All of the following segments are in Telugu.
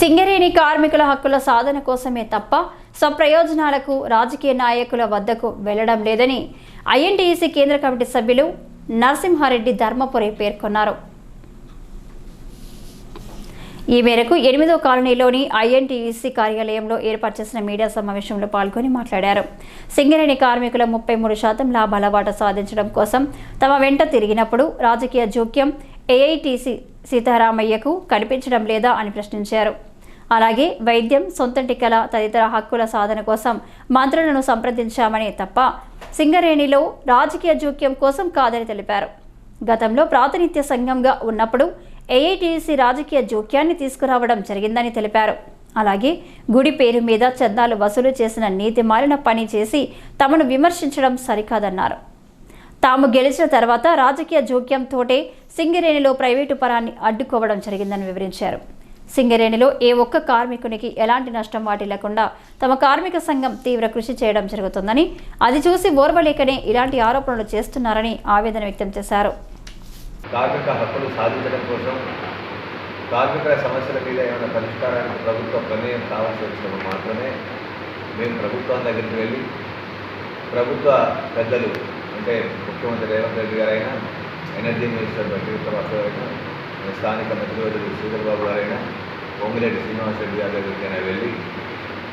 సింగరేణి కార్మికుల హక్కుల సాధన కోసమే తప్ప స్వప్రయోజనాలకు రాజకీయ నాయకుల వద్దకు వెళ్ళడం లేదని ఐఎన్టీఈసీ కేంద్ర కమిటీ సభ్యులు నరసింహారెడ్డి ధర్మపురి పేర్కొన్నారు. ఈ మేరకు ఎనిమిదో కాలనీలోని ఐఎన్టీఈసీ కార్యాలయంలో ఏర్పాటు చేసిన మీడియా సమావేశంలో పాల్గొని మాట్లాడారు. సింగరేణి కార్మికుల ముప్పై మూడు శాతం లాభాల వాట సాధించడం కోసం తమ వెంట తిరిగినప్పుడు రాజకీయ జోక్యం ఏఐటీసీ సీతారామయ్యకు కనిపించడం లేదా అని ప్రశ్నించారు. అలాగే వైద్యం సొంత టీకల తదితర హక్కుల సాధన కోసం మంత్రులను సంప్రదించామని తప్ప సింగరేణిలో రాజకీయ జోక్యం కోసం కాదని తెలిపారు. గతంలో ప్రాతినిధ్య సంఘంగా ఉన్నప్పుడు ఏఐటీసీ రాజకీయ జోక్యాన్ని తీసుకురావడం జరిగిందని తెలిపారు. అలాగే గుడి పేరు మీద చందాలు వసూలు చేసిన నీతి మాలిన పని చేసి తమను విమర్శించడం సరికాదన్నారు. తాము గెలిచిన తర్వాత రాజకీయ జోక్యంతోటే సింగరేణిలో ప్రైవేటు పరాన్ని అడ్డుకోవడం జరిగిందని వివరించారు. సింగరేణిలో ఏ ఒక్క కార్మికునికి ఎలాంటి నష్టం వాటిల్లకుండా తమ కార్మిక సంఘం తీవ్ర కృషి చేయడం జరుగుతుందని అది చూసి ఓర్వలేకనే ఇలాంటి ఆరోపణలు చేస్తున్నారని ఆవేదన వ్యక్తం చేశారు. కార్మిక హక్కులు సాధించడం కోసం కార్మికుల సమస్యల మీద ఏమైనా పరిష్కారానికి ప్రభుత్వ ప్రమేయం కావాల్సి వచ్చినప్పుడు మాత్రమే మేము ప్రభుత్వం దగ్గరికి వెళ్ళి ప్రభుత్వ పెద్దలు అంటే ముఖ్యమంత్రి రేవంత్ రెడ్డి గారైనా ఎనర్జీ మినిస్టర్ బట్టి అయినా స్థానిక మంత్రివర్యులు శ్రీధర్ బాబు పొంగిరెడ్డి శ్రీనివాస్ రెడ్డి గారి దగ్గరికైనా వెళ్ళి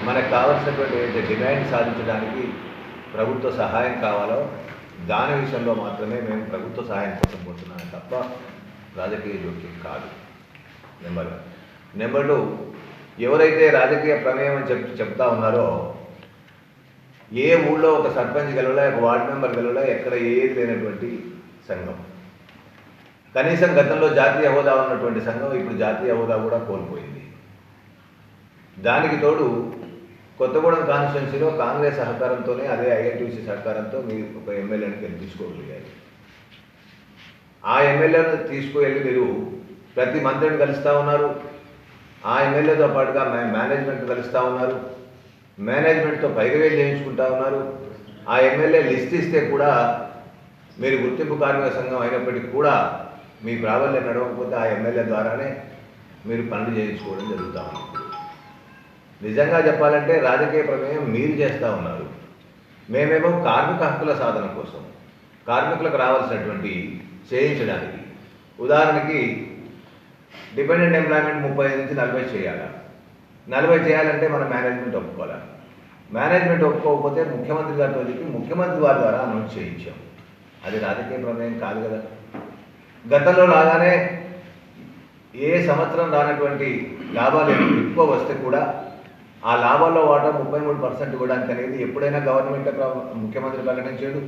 మనకు కావలసినటువంటి ఏదైతే డిమాండ్ సాధించడానికి ప్రభుత్వ సహాయం కావాలో దాని విషయంలో మాత్రమే మేము ప్రభుత్వ సహాయం కోసం పోతున్నాం. తప్ప రాజకీయ జోక్యం కాదు. Number one. నెంబర్ టూ ఎవరైతే రాజకీయ ప్రమేయం అని చెప్ చెప్తా ఉన్నారో ఏ ఊళ్ళో ఒక సర్పంచ్ గెలవలే ఒక వార్డు మెంబర్ గెలవలే ఎక్కడ ఏది లేనటువంటి సంఘం. కనీసం గతంలో జాతీయ హోదా ఉన్నటువంటి సంఘం ఇప్పుడు జాతీయ హోదా కూడా కోల్పోయింది. దానికి తోడు కొత్తగూడెం కాన్స్టిట్యున్సీలో కాంగ్రెస్ సహకారంతోనే అదే ఐఎన్టీసీ సహకారంతో మీరు ఒక ఎమ్మెల్యేని గెలిపించుకోగలిగారు. ఆ ఎమ్మెల్యేను తీసుకువెళ్ళి మీరు ప్రతి మంత్రిని కలుస్తూ ఉన్నారు. ఆ ఎమ్మెల్యేతో పాటుగా మే- మేనేజ్మెంట్ కలుస్తూ ఉన్నారు. మేనేజ్మెంట్తో పైరవేలు చేయించుకుంటా ఉన్నారు. ఆ ఎమ్మెల్యే లిస్ట్ ఇస్తే కూడా మీరు గుర్తింపు కార్మిక సంఘం అయినప్పటికీ కూడా మీ ప్రాబల్యం నడవకపోతే ఆ ఎమ్మెల్యే ద్వారానే మీరు పనులు చేయించుకోవడం జరుగుతూ ఉంది. నిజంగా చెప్పాలంటే రాజకీయ ప్రమేయం మీరు చేస్తూ ఉన్నారు. మేమేమో కార్మిక హక్కుల సాధన కోసం కార్మికులకు రావాల్సినటువంటి చేయించడానికి. ఉదాహరణకి డిపెండెంట్ ఎంప్లాయ్మెంట్ ముప్పై నుంచి నలభై చేయాలా? నలభై చేయాలంటే మన మేనేజ్మెంట్ ఒప్పుకోవాలి? మేనేజ్మెంట్ ఒప్పుకోకపోతే ముఖ్యమంత్రి గారితో చెప్పి ముఖ్యమంత్రి వారి ద్వారా అనౌన్స్ చేయించాం. అది రాజకీయ ప్రమేయం కాదు కదా. గతంలో లాగానే ఏ సంవత్సరం రానటువంటి లాభాలు ఎక్కువ వస్తే కూడా ఆ లాభాల్లో వాటా ముప్పై మూడు పర్సెంట్ కూడా అనేది ఎప్పుడైనా గవర్నమెంట్ ముఖ్యమంత్రి ప్రకటించాడు.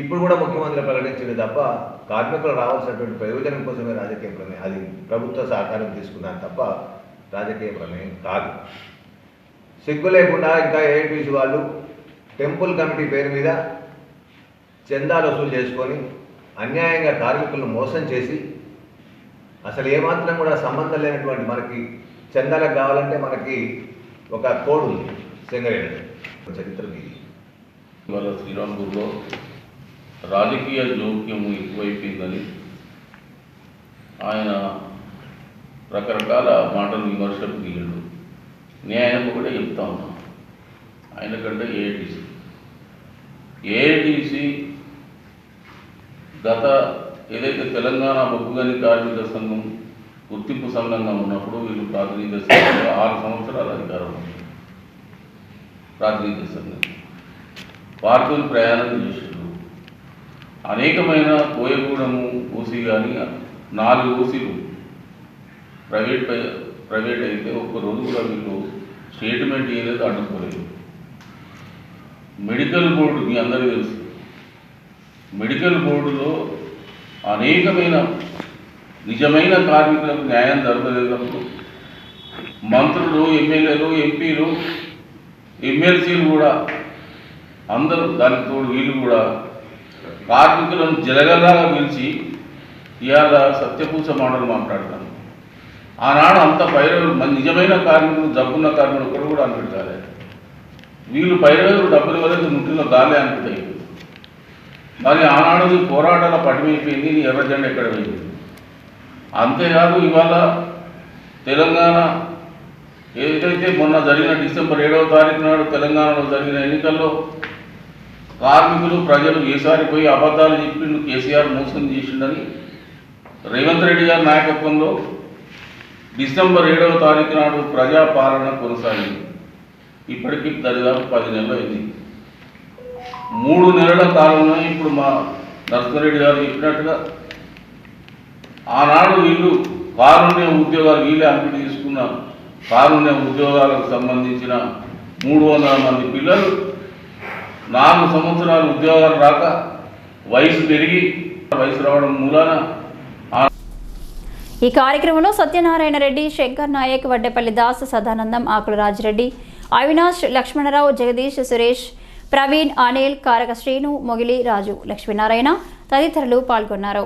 ఇప్పుడు కూడా ముఖ్యమంత్రి ప్రకటించాడు తప్ప కార్మికులు రావాల్సినటువంటి ప్రయోజనం కోసమే రాజకీయ ప్రమేయం అది ప్రభుత్వ సహకారం తీసుకున్నాను తప్ప రాజకీయ ప్రమేయం కాదు. సిగ్గు లేకుండా ఇంకా ఏఐటీసీ వాళ్ళు టెంపుల్ కమిటీ పేరు మీద చందాలు వసూలు చేసుకొని అన్యాయంగా కార్మికులను మోసం చేసి అసలు ఏమాత్రం కూడా సంబంధం లేనటువంటి మనకి చందాలకు కావాలంటే మనకి ఒక కోడ్ ఉంది సింగరేణి చరిత్ర ఇవాళ శ్రీరాంపూర్లో రాజకీయ జోక్యం ఎక్కువైపోయిందని ఆయన రకరకాల మాటలు విమర్శలు దిగాడు నేను కూడా చెప్తా ఉన్నా. ఆయన కంటే ఏఐటీసీ. ఏఐటీసీ గత ఏదైతే తెలంగాణ బొగ్గుగని కార్మిక సంఘం గుర్తింపు సంఘంగా ఉన్నప్పుడు వీళ్ళు ప్రాతినిధ్య సంఘంలో ఆరు సంవత్సరాల అధికారం ప్రాతినిధ్య సంఘం వారితో ప్రయాణం చేసారు అనేకమైన కోయగూడెము ఓసీ కానీ నాలుగు ఓసీలు ప్రైవేట్ ప్రైవేట్ అయితే ఒక్క రోజు కూడా వీళ్ళు స్టేట్మెంట్ ఇవ్వలేదు అడ్డుకోలేదు. మెడికల్ బోర్డు మీ అందరికీ తెలుసు. మెడికల్ బోర్డులో అనేకమైన నిజమైన కార్మికులకు న్యాయం జరగలేనప్పుడు మంత్రులు ఎమ్మెల్యేలు ఎంపీలు ఎమ్మెల్సీలు కూడా అందరూ దానికి తోడు వీళ్ళు కూడా కార్మికులను జలగల్లాగా పిలిచి ఇవాళ సత్యపూస మాటలు మాట్లాడతాను ఆనాడు అంత పైరవులు నిజమైన కార్మికులు జబ్బున్న కార్మికులు ఒకరు కూడా అనిపెట్టాలి వీళ్ళు పైరవులు డబ్బులు వరకు ముట్టిలో గాలే అనిపెట్టాయి మరి ఆనాడు పోరాటాల పటిమైపోయింది నీ ఎర్ర జెండా ఎక్కడ పోయింది? అంతేకాదు ఇవాళ తెలంగాణ ఏదైతే మొన్న జరిగిన డిసెంబర్ ఏడవ తారీఖు నాడు తెలంగాణలో జరిగిన ఎన్నికల్లో కార్మికులు ప్రజలు ఏసారి పోయి అబద్ధాలు చెప్పిండు కేసీఆర్ మోసం చేసిండని రేవంత్ రెడ్డి గారి నాయకత్వంలో డిసెంబర్ ఏడవ తారీఖు నాడు ప్రజాపాలన కొనసాగింది. ఇప్పటికీ దరిదాపు పది నెలలు అయింది. మూడు నెలల కాలంలో ఇప్పుడు మా నరసింహారెడ్డి గారు చెప్పినట్టుగా ఆనాడు వీళ్ళు కారుణ్య ఉద్యోగాలు వీళ్ళే అంకిటి తీసుకున్న కారుణ్య ఉద్యోగాలకు సంబంధించిన మూడు వందల మంది పిల్లలు నాలుగు సంవత్సరాలు ఉద్యోగాలు రాక వయసు పెరిగి వయసు రావడం మూలాన ఈ కార్యక్రమంలో సత్యనారాయణ రెడ్డి శంకర్ నాయక్ వడ్డేపల్లి దాస్ సదానందం ఆకుల రాజిరెడ్డి అవినాష్ లక్ష్మణరావు జగదీష్ సురేష్ ప్రవీణ్ అనిల్ కారక శ్రీను మొగిలి రాజు లక్ష్మీనారాయణ తదితరులు పాల్గొన్నారు.